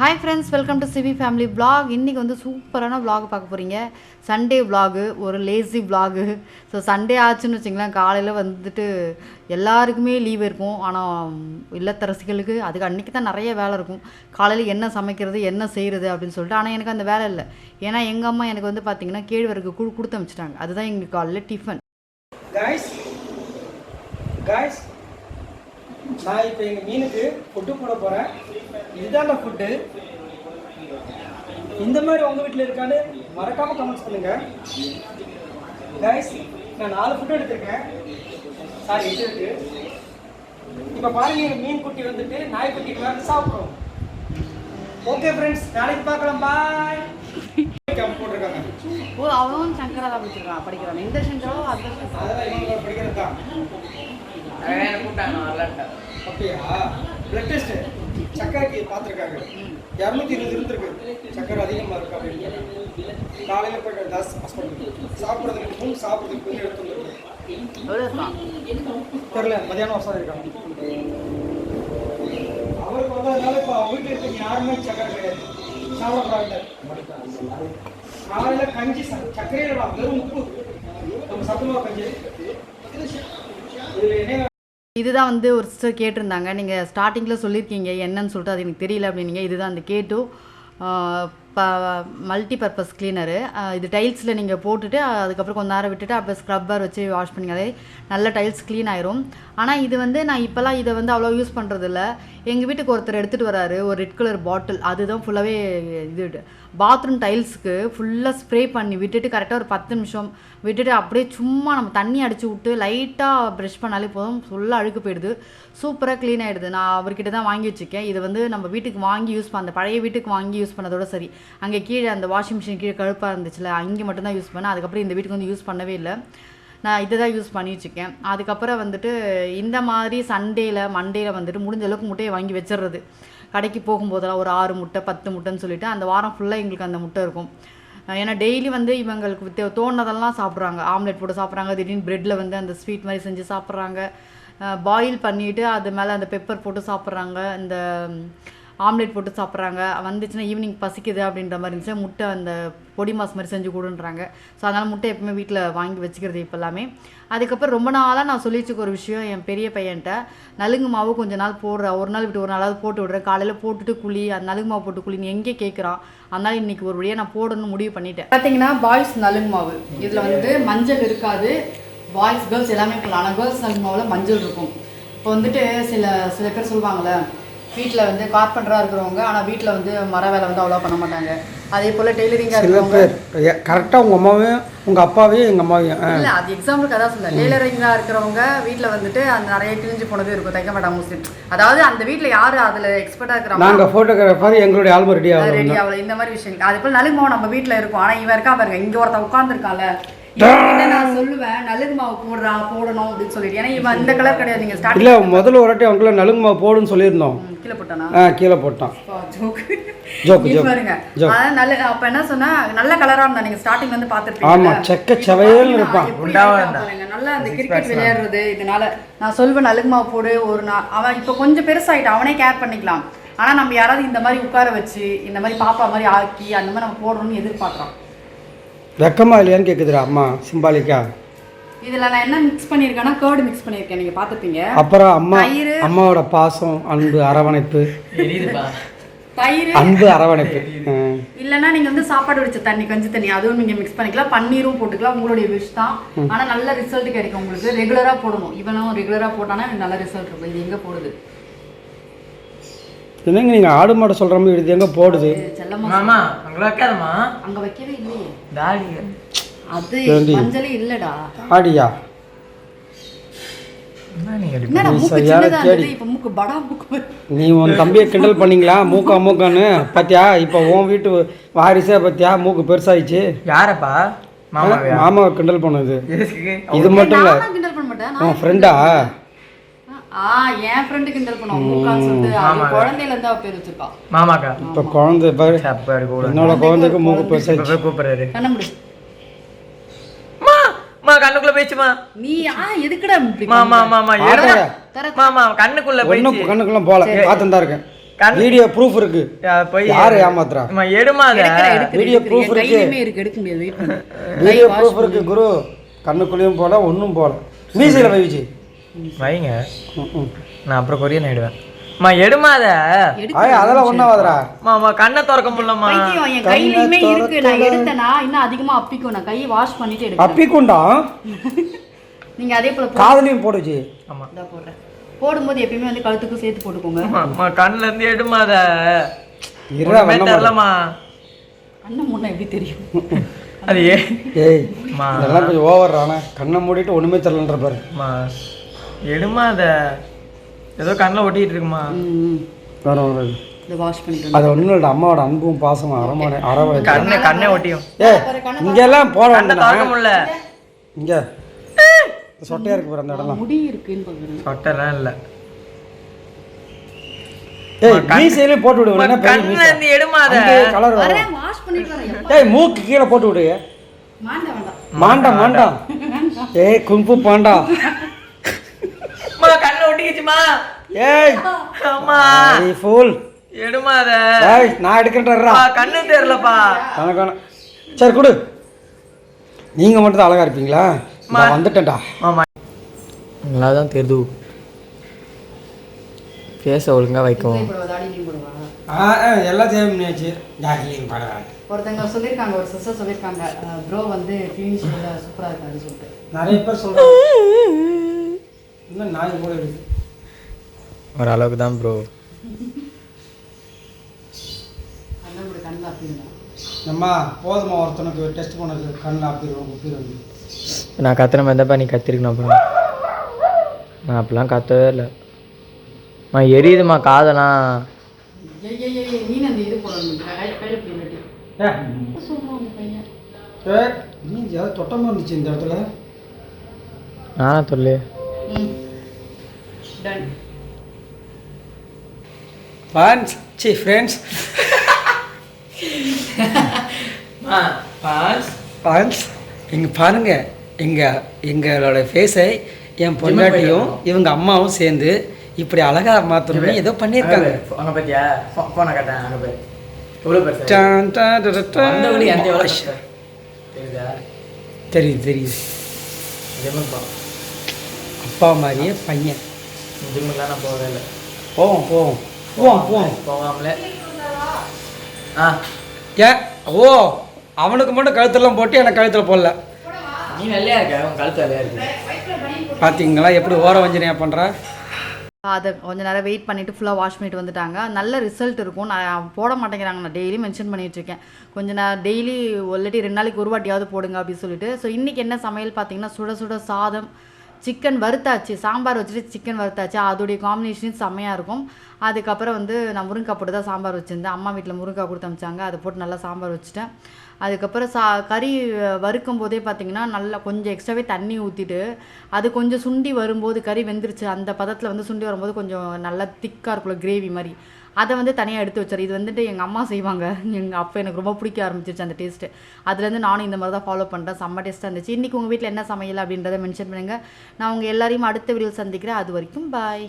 Hi friends welcome to CV family vlog. இன்றைக்கி வந்து சூப்பரான vlog பார்க்க போகிறீங்க சண்டே vlog ஒரு லேசி vlog. ஸோ சண்டே ஆச்சுன்னு வச்சிங்களேன் காலையில் வந்துட்டு எல்லாருக்குமே லீவ் இருக்கும். ஆனால் இல்லத்தரசிகளுக்கு அதுக்கு அன்றைக்கி தான் நிறைய வேலை இருக்கும். காலையில் என்ன சமைக்கிறது என்ன செய்கிறது அப்படின்னு சொல்லிட்டு ஆனால் எனக்கு அந்த வேலை இல்லை. ஏன்னா எங்கள் அம்மா எனக்கு வந்து பார்த்திங்கன்னா கேழ்வரகு குழு கொடுத்து அமைச்சிட்டாங்க அதுதான் எங்களுக்கு காலையில் டிஃபன் காய்ஸ் காய்ஸ் நான் இப்போ எங்கள் மீனுக்கு ஃபுட்டு போட போகிறேன் இதுதாங்க ஃபுட்டு இந்த மாதிரி உங்கள் வீட்டில் இருக்கான்னு மறக்காமல் கமெண்ட்ஸ் பண்ணுங்கள் காய்ஸ் நான் நாலு ஃபுட்டு எடுத்திருக்கேன். சாரி எட்டு இருக்கு. இப்போ பாருங்க எங்கள் மீன் குட்டி வந்துட்டு நாய்க்குட்டிக்கு வேறு சாப்பிட்றோம். ஓகே ஃப்ரெண்ட்ஸ் நாளைக்கு பார்க்கலாம். பாய் போட்டிருக்காங்க. ஓ அவனும் சங்கரா தான் படிச்சிருக்கான் படிக்கிறான். இந்த சங்கரோ அந்த அதெல்லாம் படிக்கிறது தான் அப்படியா? பிளட் டெஸ்ட் சக்கரைக்கு பார்த்துருக்காங்க. இரநூத்தி இருபது இருந்திருக்கு. சக்கரை அதிகமாக இருக்கு அப்படின்னு காலையில் போயிட்டு தாஸ் ஹாஸ்பிட்டல் சாப்பிட்றதுக்கு முன் சாப்பிட்றதுக்கு கொஞ்சம் எடுத்து வந்துருக்கு எவ்வளோ இருக்கான் தெரில மதியானம் வருஷம் இருக்காங்க. அவருக்கு வந்ததுனால இப்போ வீட்டில் இருக்க யாருமே சக்கரை கிடையாது. சாப்பிடக்கூடாது காலையில் கஞ்சி ச- சர்க்கரையே வேணாம், வெறும் உப்பு. நம்ம சத்துமாவு கஞ்சி. இதில் என்ன இதுதான் வந்து ஒரு சிஸ்டர் கேட்டிருந்தாங்க. நீங்கள் ஸ்டார்டிங்கில் சொல்லியிருக்கீங்க என்னன்னு சொல்லிட்டு அது எனக்கு தெரியல அப்படின்னீங்க. இதுதான் அந்த கேட்டு ப மல்டி பர்பஸ் கிளீனரு இது டைல்ஸில் நீங்கள் போட்டுட்டு அதுக்கப்புறம் கொஞ்ச நேரம் விட்டுட்டு அப்போ ஸ்க்ரப்பர் வச்சு வாஷ் பண்ணிங்களே நல்ல டைல்ஸ் க்ளீன் ஆயிரும். ஆனால் இது வந்து நான் இப்போல்லாம் இதை வந்து அவ்வளோ யூஸ் பண்ணுறதில்ல எங்கள் வீட்டுக்கு ஒருத்தர் எடுத்துகிட்டு வராரு. ஒரு ரெட் கலர் பாட்டில் அதுதான் ஃபுல்லாகவே இது. பாத்ரூம் டைல்ஸுக்கு ஃபுல்லாக ஸ்ப்ரே பண்ணி விட்டுட்டு கரெக்டாக ஒரு பத்து நிமிஷம் விட்டுட்டு அப்படியே சும்மா நம்ம தண்ணி அடித்து விட்டு லைட்டாக ப்ரெஷ் பண்ணாலே போதும். ஃபுல்லாக அழுக்கு போயிடுது. சூப்பராக க்ளீன் ஆகிடுது நான் அவர்கிட்ட தான் வாங்கி வச்சுருக்கேன். இது வந்து நம்ம வீட்டுக்கு வாங்கி யூஸ் பண்ண அந்த பழைய வீட்டுக்கு வாங்கி யூஸ் பண்ணதோட சரி. அங்கே கீழே அந்த வாஷிங் மிஷின் கீழே கழுப்பாக இருந்துச்சுல அங்கே மட்டும்தான் யூஸ் பண்ணேன். அதுக்கப்புறம் இந்த வீட்டுக்கு வந்து யூஸ் பண்ணவே இல்லை. நான் இதை தான் யூஸ் பண்ணி வச்சுருக்கேன். அதுக்கப்புறம் வந்துட்டு இந்த மாதிரி சண்டேயில் மண்டேயில் வந்துட்டு முடிஞ்ச அளவுக்கு முட்டையை வாங்கி வச்சிடுறது கடைக்கு போகும்போதெல்லாம் ஒரு ஆறு முட்டை பத்து முட்டைன்னு சொல்லிட்டு அந்த வாரம் ஃபுல்லாக எங்களுக்கு அந்த முட்டை இருக்கும். ஏன்னா டெய்லி வந்து இவங்களுக்கு தே- தோணுனதெல்லாம் சாப்பிட்றாங்க. ஆம்லெட் போட்டு சாப்பிட்றாங்க திடீர்னு ப்ரெட்டில் வந்து அந்த ஸ்வீட் மாதிரி செஞ்சு சாப்பிட்றாங்க. பாயில் பண்ணிவிட்டு அது மேலே அந்த பெப்பர் போட்டு சாப்பிட்றாங்க. இந்த ஆம்லேட் போட்டு சாப்பிட்றாங்க. வந்துச்சுன்னா ஈவினிங் பசிக்குது அப்படின்ற மாதிரி இருந்துச்சு முட்டை அந்த பொடி மாஸ் மாதிரி செஞ்சு கொடுன்றாங்க. ஸோ அதனால் முட்டை எப்பவுமே வீட்டில் வாங்கி வச்சுக்கிறது இப்போ எல்லாமே. அதுக்கப்புறம் ரொம்ப நாளாக நான் சொல்லி வச்சுக்க ஒரு விஷயம் என் பெரிய பையன்கிட்ட நலுங்கு மாவு கொஞ்ச நாள் போடுறேன் ஒரு நாள் விட்டு ஒரு நாளாவது போட்டு விடுறேன். காலையில் போட்டுட்டு குழி அந்த நலுங்கு மாவு போட்டு குழின்னு எங்கே கேட்குறான் அதனால் இன்னைக்கு ஒரு வழியாக நான் போடணும்னு முடிவு பண்ணிட்டேன். பார்த்தீங்கன்னா பாய்ஸ் நலுங்கு மாவு. இதில் வந்து மஞ்சள் இருக்காது. பாய்ஸ் கேர்ள்ஸ் எல்லாமே போடலாம். ஆனால் கேர்ள்ஸ் நலுங்கு மாவில் மஞ்சள் இருக்கும். இப்போ வந்துட்டு சில சில பேர் சொல்லுவாங்கள்ல வீட்டில் வந்து கார்பெண்டராக இருக்கிறவங்க ஆனால் வீட்டில் வந்து மர வேலை வந்து அவ்வளோ பண்ண மாட்டாங்க. அதே போல் டெய்லரிங்காக சில இருக்கிறவங்க பேர் கரெக்டாக உங்கள் அம்மாவையும் உங்கள் அப்பாவையும் எங்கள் அம்மாவையும் ஆ. இல்ல அது எக்ஸாம்பிளுக்கு அதான் சொல்ல டெய்லரிங்காக இருக்கிறவங்க வீட்டில் வந்துட்டு அந்த நிறைய கிழிஞ்சு போனது இருக்கும். தைக்க மாட்டாங்க முஸ்லீம் அதாவது அந்த வீட்டில் யார் அதில் எக்ஸ்பர்ட்டாக இருக்கிறாங்க நாங்கள் ஃபோட்டோகிராஃபர் எங்களுடைய ஆல்பம் ரெடி ஆகும் ரெடி ஆகல. இந்த மாதிரி விஷயங்கள். அதே போல் நலுங்கு மாவு நம்ம வீட்டில் இருக்கும். ஆனால் இவன் இருக்கா பாருங்க. இங்கே ஒருத்தன் உட்காந்துருக்கான்ல இவன்கிட்ட நான் சொல்லுவேன்? நலுங்கு மாவு போடுறா போடணும் அப்படின்னு சொல்லிட்டு. ஏன்னா இவன் இந்த கலர் கிடையாது. ஸ்டார்ட் இல்லை முதல்ல ஒரு வாட்டி அவங்கள நலுங்கு மாவு போடுன்னு சொல்லியிருந்தோம். கீழே போட்டானா? ஆ கீழே போட்டான். ஜோக்கு. Joke, இது joke, பாருங்க. joke. அதான் நல்ல அப்ப என்ன சொன்னா நல்ல கலரா இருந்தா நீங்க ஸ்டார்டிங் வந்து பாத்துருப்பீங்க ஆமா, செக்க செவையல்னு இருப்பான். நல்லா அந்த கிரிக்கெட் விளையாடுறது இதனால. நான் சொல்வேன் நலுங்குமா போடு ஒரு நாள் அவன் இப்போ கொஞ்சம் பெருசாயிட்டு அவனே கேர் பண்ணிக்கலாம். ஆனா நம்ம யாராவது இந்த மாதிரி உட்கார வச்சு இந்த மாதிரி பாப்பா மாதிரி ஆக்கி அந்த மாதிரி நம்ம போடணும்னு எதிர்பார்க்குறோம் வெக்கமா இல்லையான்னு கேட்குதுடா அம்மா சிம்பாலிக்கா. இதுல நான் என்ன மிக்ஸ் பண்ணியிருக்கேன்னா கேர்டு மிக்ஸ் பண்ணியிருக்கேன் நீங்க பார்த்துப்பீங்க. அப்புறம் அம்மா தயிர். அம்மாவோட பாசம் அன்பு அரவணைப்பு. தயிர். அன்பு அரவணைப்பு. இல்லைன்னா நீங்க வந்து சாப்பாடு வச்ச தண்ணி கஞ்சி தண்ணி அதுவும் நீங்க மிக்ஸ் பண்ணிக்கலாம். பன்னீரும் போட்டுக்கலாம் உங்களுடைய விஷ் தான். ஆனா நல்ல ரிசல்ட் கிடைக்கும் உங்களுக்கு. ரெகுலரா போடணும். இவனும் ரெகுலரா போட்டானா நல்ல ரிசல்ட் இருக்கும். இது எங்க போடுது? என்னங்க நீங்கள் ஆடு மாடு சொல்கிற மாதிரி இது எங்கே போடுது? மாமா அங்க வைக்காதம்மா அங்க வைக்கவே இல்லையே. டாடி அது? மஞ்சளே இல்லடா. ஆடியா நீ மூக்கு சரியான சின்னதா கேடி. இருந்தது இப்ப மூக்கு படா மூக்கு வருது. நீ உன் தம்பியை கிண்டல் பண்ணீங்களா? மூக்கா மூக்கான்னு? பாத்தியா இப்போ உன் வீட்டு வாரிசே பாத்தியா மூக்கு பெருசாயிடுச்சு யாரப்பா? மாமாவை? கிண்டல் பண்ணது? இது மட்டும் இல்லை. உன் ஃப்ரெண்டா ஆ என் ஃப்ரெண்டு கிண்டல் பண்ணுவான் மூக்கான்னு சொல்லிட்டு அவ ஆமாங்க. குழந்தையில இருந்து அவ பேர் வச்சிருக்கா. மாமாக்கா. இப்போ குழந்தை பாரு. என்னோட குழந்தைக்கு மூக்கு போய் கூப்பிடுறாரு. மா கண்ணுக்குள்ள போயிடுச்சுமா நீ ஆ எதுக்குடா மாமா? மாமா மாமா கண்ணுக்குள்ள போயிடுச்சு கண்ணுக்குள்ள போகல. பார்த்துன்னு தான் இருக்கேன். வீடியோ ப்ரூஃப் இருக்கு. யாரு ஏமாத்துறா? எடுமா இருக்கு. கையிலுமே இருக்கு. எடுக்க முடியாது. வீடியோ ப்ரூஃப் இருக்கு குரு. கண்ணுக்குள்ளேயும் போல ஒன்றும் போல மீசையில் விஜய் வைங்க. ம், ம். நான் அப்புறம் கொரியன் ஆயிடுவேன். அம்மா எடுமா அதை. ஆய் அதெல்லாம் ஒன்றாவதுடா அம்மா அம்மா கண்ணை திறக்க பைத்தியம் என் கையிலுமே இருக்கு. நான் எடுத்தேனா இன்னும் அதிகமா அப்பிக்கும். நான் கையை வாஷ் பண்ணிட்டு எடுக்கிறேன். அப்பிக்குண்டா நீங்க அதே போல காதலையும் போடு விஜய் ஆமா. இந்தா போடுறேன். போடும்போது எப்பயுமே வந்து கழுத்துக்கும் சேர்த்து போட்டுக்கோங்க. அம்மா, கண்ணுல இருந்து எடுமா அதை. இருடா ஒண்ணுமே வெண்ண தெரியலம்மா அண்ணன் முன்ன எப்படி தெரியும்? அது ஏ ஏய் அம்மா இதெல்லாம் கொஞ்சம் ஓவர் ஆனால் கண்ணை மூடிட்டு ஒன்றுமே தெரியலன்ற பாரு. எடுமா அதை? ஏதோ கண்ணில் ஒட்டிட்டு இருக்குமா? ம், வரும் வரும் இதை வாஷ் பண்ணிட்டு அது ஒன்றும் இல்லை அம்மாவோட அன்பும் பாசமும் அரமான அரவ கண்ணு கண்ணே ஒட்டியும். ஏ இங்கெல்லாம் போட கண்ணை திறக்க முடியல. இங்க. சொட்டையா இருக்கு பாரு அந்த இடம்லாம். முடி இருக்குன்னு பாக்குறேன் சொட்டெல்லாம் இல்லை. ஏய் மீசையிலே போட்டு விடு இல்லைன்னா பெரிய மீசை. கலர் வரும். வரேன் வாஷ் பண்ணிட்டு வரேன். எப்ப? ஏய் மூக்கு கீழே போட்டு விடு. மாண்ட வேண்டாம். மாண்டா மாண்டா. ஏய் குங்கு பாண்டா. ஒட்டிக்கிச்சுமா ஏய். அம்மா நீ ஃபுல் எடுமா அதை. ஏய் நான் எடுக்கிறேன்டா கண்ணு தெரியலப்பா. கணக்கான சரி கொடு. நீங்க மட்டும் தான் அழகா இருப்பீங்களா? நான் வந்துட்டேன்டா. ஆமா. நல்லா தான் தெரியுது. பேச ஒழுங்கா வைக்கவும் எல்லாம் தேவை பண்ணியாச்சு. ஜாக்கிலிங் பரவாயில்ல ஒருத்தங்க சொல்லியிருக்காங்க ஒரு சிஸ்டர் சொல்லியிருக்காங்க ப்ரோ வந்து ஃபியூனிஷியில் சூப்பராக இருக்காரு சொல்லிட்டு. நிறைய பேர் சொல்றாங்க. இன்னும் நாய் கூட இருக்கு. ஒரு அளவுக்கு தான் ப்ரோ அம்மா போதுமா ஒருத்தனுக்கு டெஸ்ட் பண்ணது கண்ணில் ஆப்பிடுவோம் குப்பிடுவோம் நான் கத்துற மாதிரி தான்ப்பா நீ கத்திருக்கணும் அப்புறம் நான் அப்படிலாம் கத்தவே இல்லை. மா எரியுதுமா காதெல்லாம். ஏய் ஏய் ஏய் நீ ஏதாவது தொட்டமாக இருந்துச்சு இந்த இடத்துல. நானா சொல்லு ஃப்ரெண்ட்ஸ் சி ஃப்ரெண்ட்ஸ் ஃப்ரெண்ட்ஸ் இங்கே பாருங்க. எங்க எங்களோட ஃபேஸை என் பொண்டாட்டியும் இவங்க அம்மாவும் சேர்ந்து இப்படி அழகா மாற்றணும்னு ஏதோ பண்ணியிருக்காங்க. அங்கே பார்த்தியா ஃபோனை கட்டேன் அங்கே போய் தெரியுதா? தெரியுது அப்பா மாதிரியே பையன். ஜிம்முக்குலாம் நான் போகவே இல்லை போவோம் போவோம். போவோம் போவோம். போகாமலே. ஆ ஏன் ஓ அவனுக்கு மட்டும் கழுத்தெல்லாம் போட்டு எனக்கு கழுத்தில் போடல. நீ வெள்ளையா இருக்க உன் கழுத்து வெள்ளையா இருக்கு. பார்த்தீங்களா எப்படி ஓர வஞ்சனையா பண்ணுறா அதை கொஞ்ச நேரம் வெயிட் பண்ணிவிட்டு ஃபுல்லாக வாஷ் பண்ணிட்டு வந்துட்டாங்க. நல்ல ரிசல்ட் இருக்கும். நான் போட மாட்டேங்கிறாங்க. நான் டெய்லி மென்ஷன் பண்ணிட்டு இருக்கேன். கொஞ்ச நேரம் டெய்லி இல்லாட்டி ரெண்டு நாளைக்கு ஒரு வாட்டியாவது போடுங்க அப்படின்னு சொல்லிட்டு. ஸோ இன்றைக்கி என்ன சமையல் பார்த்தீங்கன்னா சுட சுட சாதம் சிக்கன் வறுத்தாச்சு. சாம்பார் வச்சுட்டு சிக்கன் வறுத்தாச்சு. அதோடைய காம்பினேஷன் செம்மையாக இருக்கும். அதுக்கப்புறம் வந்து நான் முருங்கைக்காய் போட்டு தான் சாம்பார் வச்சுருந்தேன். அம்மா வீட்டில் முருங்கைக்காய் கொடுத்து அமிச்சாங்க. அதை போட்டு நல்லா சாம்பார் வச்சுட்டேன். அதுக்கப்புறம் சா கறி வறுக்கும் போதே பார்த்தீங்கன்னா நல்லா கொஞ்சம் எக்ஸ்ட்ராவே தண்ணி ஊற்றிட்டு அது கொஞ்சம் சுண்டி வரும்போது கறி வெந்துருச்சு. அந்த பதத்தில் வந்து சுண்டி வரும்போது கொஞ்சம் நல்லா திக்காக இருக்கும்ல கிரேவி மாதிரி. அதை வந்து தனியாக எடுத்து வச்சார் இது வந்துட்டு எங்கள் அம்மா செய்வாங்க. எங்கள் அப்போ எனக்கு ரொம்ப பிடிக்க ஆரம்பிச்சிருச்சு அந்த டேஸ்ட்டு அதுலேருந்து நானும் இந்த மாதிரி தான் ஃபாலோ பண்ணுறேன் செம்ம டேஸ்ட்டாக இருந்துச்சு. இன்றைக்கி உங்கள் வீட்டில் என்ன சமையல் அப்படின்றத மென்ஷன் பண்ணுங்கள் நான் உங்கள் எல்லாரையும் அடுத்த வீடியோ சந்திக்கிறேன். அது வரைக்கும் பாய்